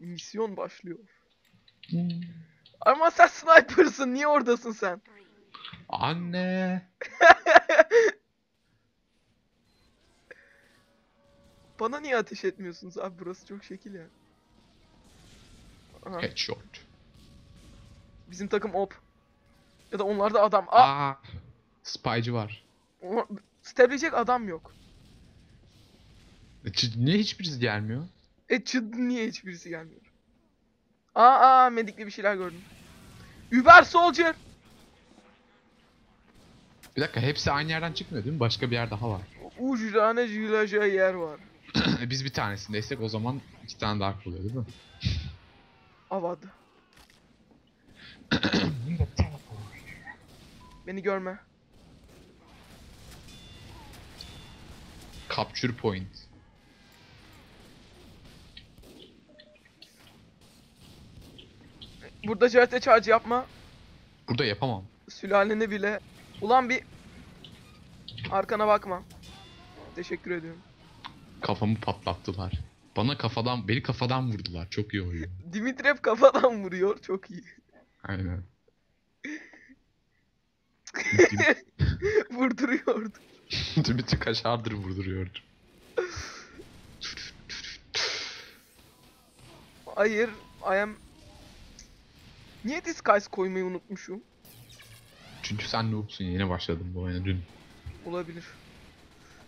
Misyon başlıyor. Ama sen sniper'sın. Niye oradasın sen? Anne. Bana niye ateş etmiyorsunuz abi? Burası çok şekil ya. Aha, Headshot. bizim takım op. Ya da onlarda adam. Aa, Aa. Spycı var. stepleyecek adam yok. E, Niye hiçbirisi gelmiyor? E çıd niye hiçbirisi gelmiyor? Aa aa medikli bir şeyler gördüm. Uber Soldier. Bir dakika hepsi aynı yerden çıkmıyor değil mi? Başka bir yer daha var. Ucrane jülaja yer var. E, Biz bir tanesindeysek o zaman iki tane daha kalıyor değil mi? Avad. Beni görme. Capture point. Burada JT charge yapma. Burada yapamam. Sülaleni bile. Ulan bir arkana bakma. Teşekkür ediyorum. Kafamı patlattılar. Bana kafadan, beni kafadan vurdular. Çok iyi oyun. Dimitriev kafadan vuruyor. Çok iyi. Aynen. Vurduruyordu. Dimitri kaşardır vurduruyordu. Hayır. I am... Niye Disguise koymayı unutmuşum? Çünkü sen noobsun yeni başladın bu oyuna dün. Olabilir.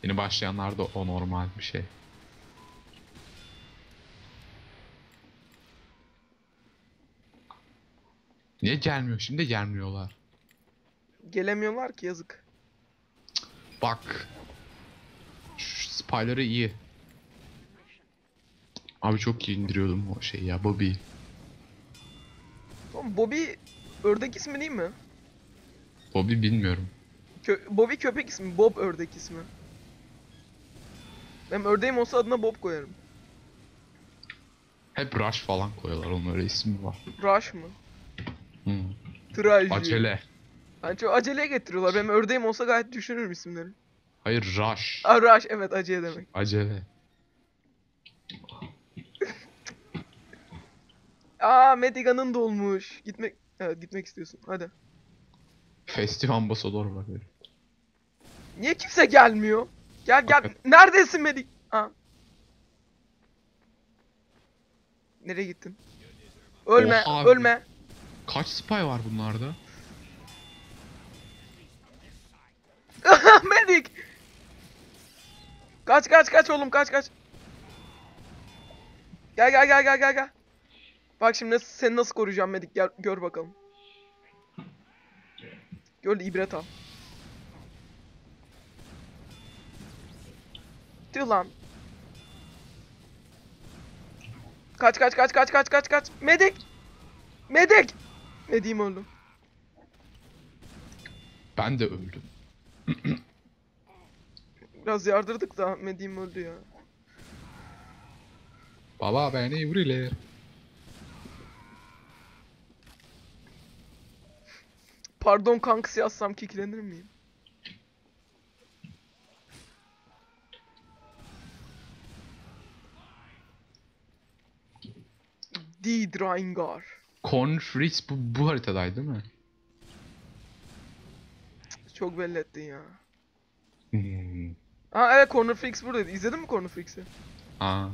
Yeni başlayanlar da o normal bir şey. Niye gelmiyor? Şimdi gelmiyorlar. Gelemiyorlar ki yazık. Bak. Şu spyları iyi. Abi çok iyi indiriyordum o şey ya Bobby. Oğlum Bobby ördek ismi değil mi? Bobby bilmiyorum. Kö Bobby köpek ismi, Bob ördek ismi. Ben ördeğim olsa adına Bob koyarım. Hep Rush falan koyuyorlar onun öyle ismi var. Rush mı? Trajı. Acele. Yani çok aceleye getiriyorlar. Benim ördeğim olsa gayet düşünürüm isimleri. Hayır Rush. Aa Rush evet acele demek. Acele. Aa Medigan'ın dolmuş. Gitmek evet gitmek istiyorsun. Hadi. Festif ambasador var böyle. Niye kimse gelmiyor? Gel gel. Hakikaten. Neredesin Medik? Aa. Nereye gittin? Ölme, Oha abi. ölme. Kaç spy var bunlarda? Medik. Kaç kaç kaç oğlum kaç kaç. Gel gel gel gel gel gel. Bak şimdi nasıl, seni nasıl koruyacağım Medik gel gör bakalım. Gör de ibret al. Tüh lan. Kaç kaç kaç kaç kaç kaç kaç. Medik. Medik. Medik'im öldü. Ben de öldüm. Biraz yardırdık da Medik'im öldü ya. Baba beni vuruyorlar. Pardon kankası yazsam keklenir miyim? D. Draengar. Corn Fritz bu, bu haritadaydı değil mi? Çok belli ettin ya. Hmm. Ha evet Corner Freaks buradaydı. İzledin mi Corner Freaks'i? Aa.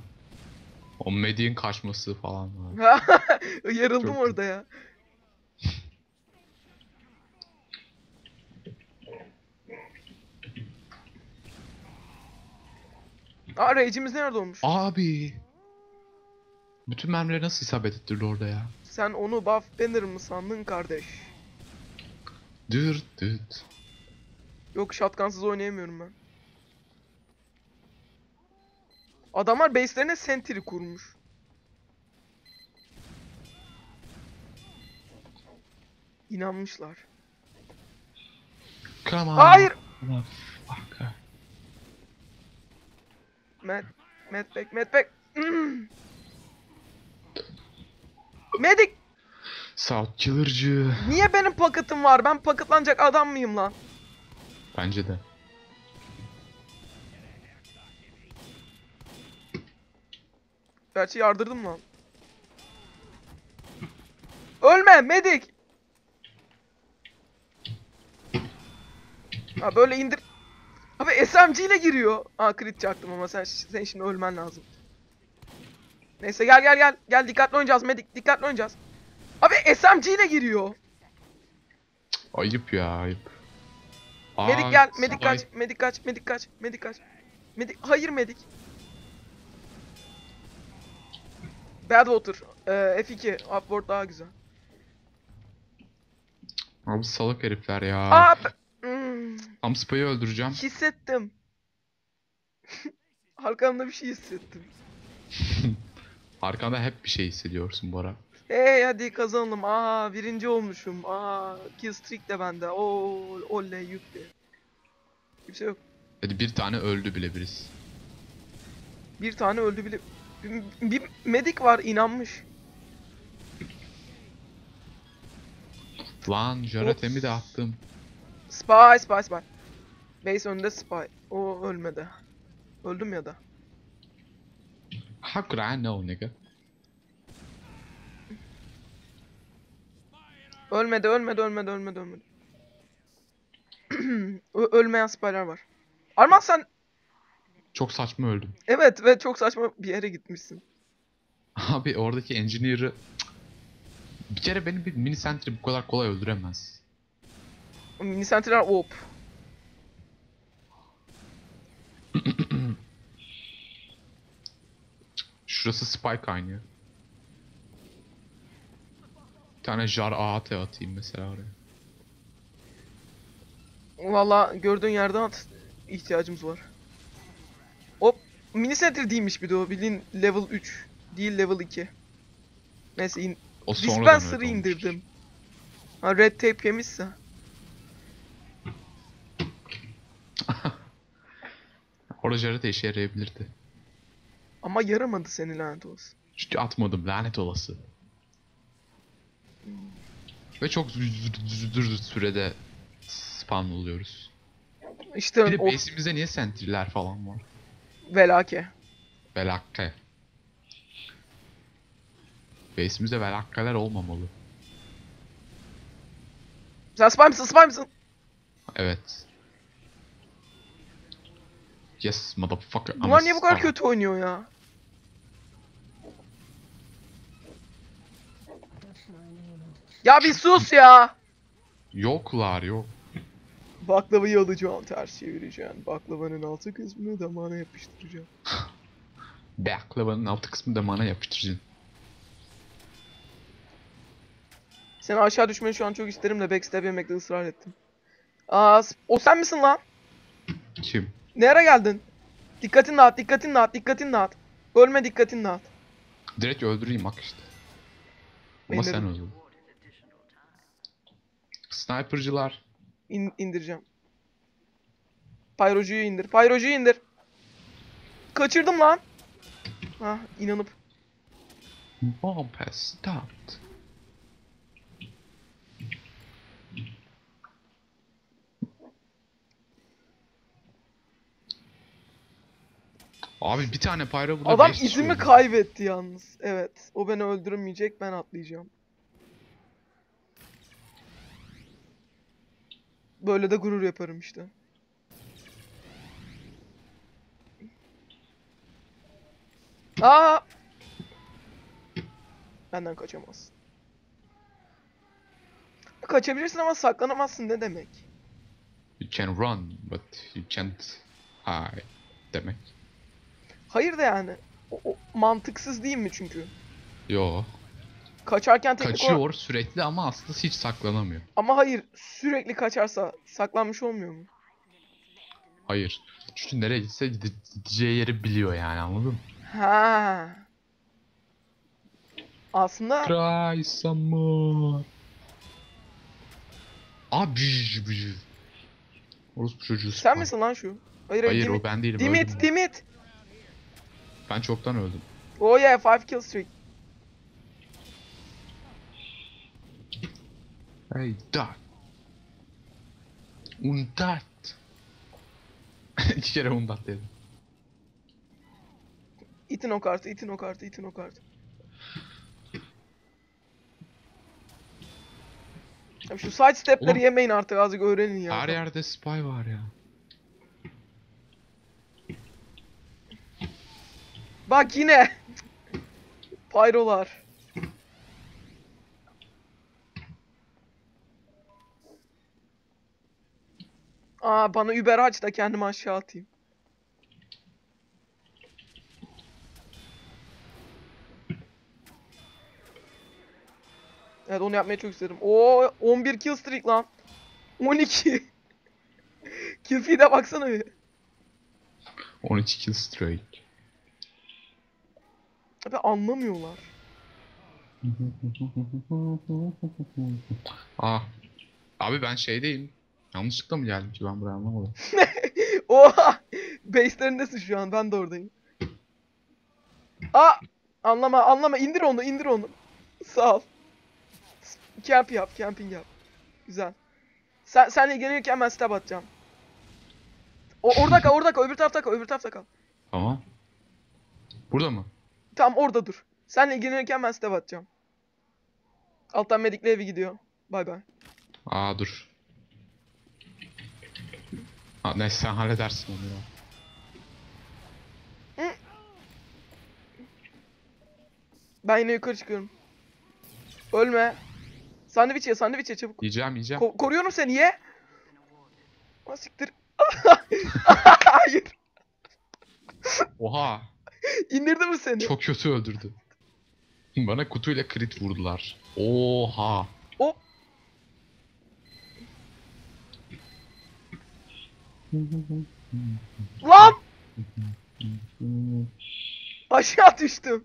O Medi'nin kaçması falan var. Yarıldım Çok orada ya. Aa Rage'imiz nerede olmuş? Abi. Bütün mermileri nasıl isabet ettirdi orada ya? Sen onu Buff Banner mı sandın kardeş? Dırt dırt. Yok shotgunsız oynayamıyorum ben. Adamlar base'lerine sentry kurmuş. İnanmışlar. Come on. Hayır! Motherfucker. Back, Matt back. Hmm. Medic! South Killer'cı. Niye benim paketım var? Ben paketlanacak adam mıyım lan? Bence de. Gerçi yardırdım lan. Ölme medik. Ha böyle indir. Abi SMG ile giriyor. Aa crit çaktım ama sen, sen şimdi ölmen lazım. Neyse gel gel gel. Gel dikkatli oynayacağız medik. Dikkatli oynayacağız. Abi SMG ile giriyor. Ayıp ya ayıp. Aa, Medik gel. Medik kaç. Medik kaç. Medik kaç. Medik kaç. Medik. Hayır medik. Badwater. Ee, F2. Upward daha güzel. Abi salak herifler ya. Aa. Hmm, Tam Spy'ı öldüreceğim. hissettim. Arkamda bir şey hissettim. Arkanda hep bir şey hissediyorsun Bora. Hey hadi kazanalım. Aa birinci olmuşum. Aa kill streak de bende. Oo oley yükle. Kimse yok. Hadi bir tane öldü bile birisi. Bir tane öldü bile. Bir, bir medik var inanmış. Lan Jaretemi de attım. Spy spy spy. Base önünde spy. O ölmedi. Öldüm ya da. How could I know nigga? Ölmedi ölmedi ölmedi ölmedi ölmedi. Ölmeyen spyler var. Arman sen Çok saçma öldüm. evet ve çok saçma bir yere gitmişsin. Abi oradaki engineer'ı... Bir kere benim bir mini sentry bu kadar kolay öldüremez. Mini sentry'ler op. Şurası spy kaynıyor. Bir tane jar AAT atayım mesela oraya. Valla gördüğün yerden at. ihtiyacımız var. Hop. Mini sentry değilmiş bir de o. Bildiğin level 3. Değil level 2. Neyse in O Dispenser'ı indirdim. Ha red tape yemişse. Orada Jaret işe yarayabilirdi. Ama yaramadı seni lanet olsun. Çünkü atmadım lanet olası. Ve çok zü- sürede spawn oluyoruz. İşte Bir de o base'imizde niye sentry'ler falan var? velake. Velakke. Base'imizde velakkeler olmamalı. Sen spy mısın spy mısın? Evet. Yes motherfucker. Bunlar niye bu kadar kötü oynuyor ya? Ya bir sus ya. Yoklar yok. Baklavayı alacağım, ters çevireceğim. Baklavanın altı kısmını damağına yapıştıracağım. Baklavanın altı kısmını da bana yapıştıracaksın. Seni aşağı düşmeni şu an çok isterim de backstab yemekte ısrar ettim. Aa, o sen misin lan? Kim? Nereye geldin? Dikkatin dağıt, dikkatin dağıt, dikkatin dağıt. Ölme dikkatin dağıt. Direkt öldüreyim bak işte. Ama sen öldün. Sniper'cılar. İn, indireceğim. Pyrocuyu indir. Pyrocuyu indir. Kaçırdım lan. Hah inanıp. Bomb has stopped. Abi bir tane pyro burada Adam beş izimi öldü. kaybetti yalnız. Evet. O beni öldüremeyecek. Ben atlayacağım. Böyle de gurur yaparım işte. Aa! Benden kaçamazsın. Kaçabilirsin ama saklanamazsın ne demek? You can run but you can't hide demek. Hayır da yani. O, o mantıksız değil mi çünkü? Yo. Kaçarken teknik olarak- Kaçıyor sürekli ama aslında hiç saklanamıyor. Ama hayır sürekli kaçarsa saklanmış olmuyor mu? Hayır. Çünkü nereye gitse gide- gideceği yeri biliyor yani anladın mı? Ha. Aslında Cry some more. Aa. Orospu çocuğu sen misin lan şu? Hayır Hayır o ben değilim Dimit. Dimit. Ben çoktan öldüm. Oh yeah, five kill streak. Hey dat. Undat. İki kere undat dedim. İtin o kartı, itin o kartı, itin o kartı. Abi şu side stepleri Oğlum- yemeyin artık azıcık öğrenin ya. Her yerde spy var ya. Bak yine. Pyrolar. Aa bana Uber aç da kendimi aşağı atayım. Evet onu yapmayı çok isterim. Oo 11 kill streak lan. 12. kill feed'e baksana bir. 12 kill streak. Abi anlamıyorlar. Ah. Abi ben şeydeyim. Yanlışlıkla mı geldim ki ben buraya anlamadım. Oha! Base'lerindesin şu an. Ben de oradayım. Aa! Anlama, anlama. İndir onu, indir onu. Sağ ol. Camp yap, camping yap. Güzel. Sen senle ilgilenirken ben stab atacağım. O orada kal, orada kal, öbür tarafta kal, öbür tarafta kal. Tamam. Burada mı? Tamam orada dur. Senle ilgilenirken ben stab atacağım. Alttan medikle evi gidiyor. Bay bay. Aa dur. Ha, neyse sen halledersin onu ya. Ben yine yukarı çıkıyorum. Ölme. Sandviç ye, sandviç ye çabuk. Yiyeceğim yiyeceğim. Ko- koruyorum seni ye. Ha siktir. Hayır. Oha. İndirdi mi seni? Çok kötü öldürdü. Bana kutuyla crit vurdular. Oha. Hop. Lan! Aşağı düştüm.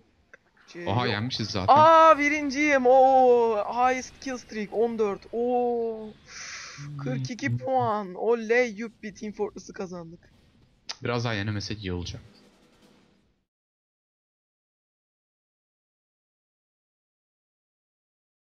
Oha yenmişiz zaten. Aa birinciyim. Oo highest kill streak 14. Oo. 42 puan. Oley yuppie Team Fortress'ı kazandık. Biraz daha yenemesek iyi olacak.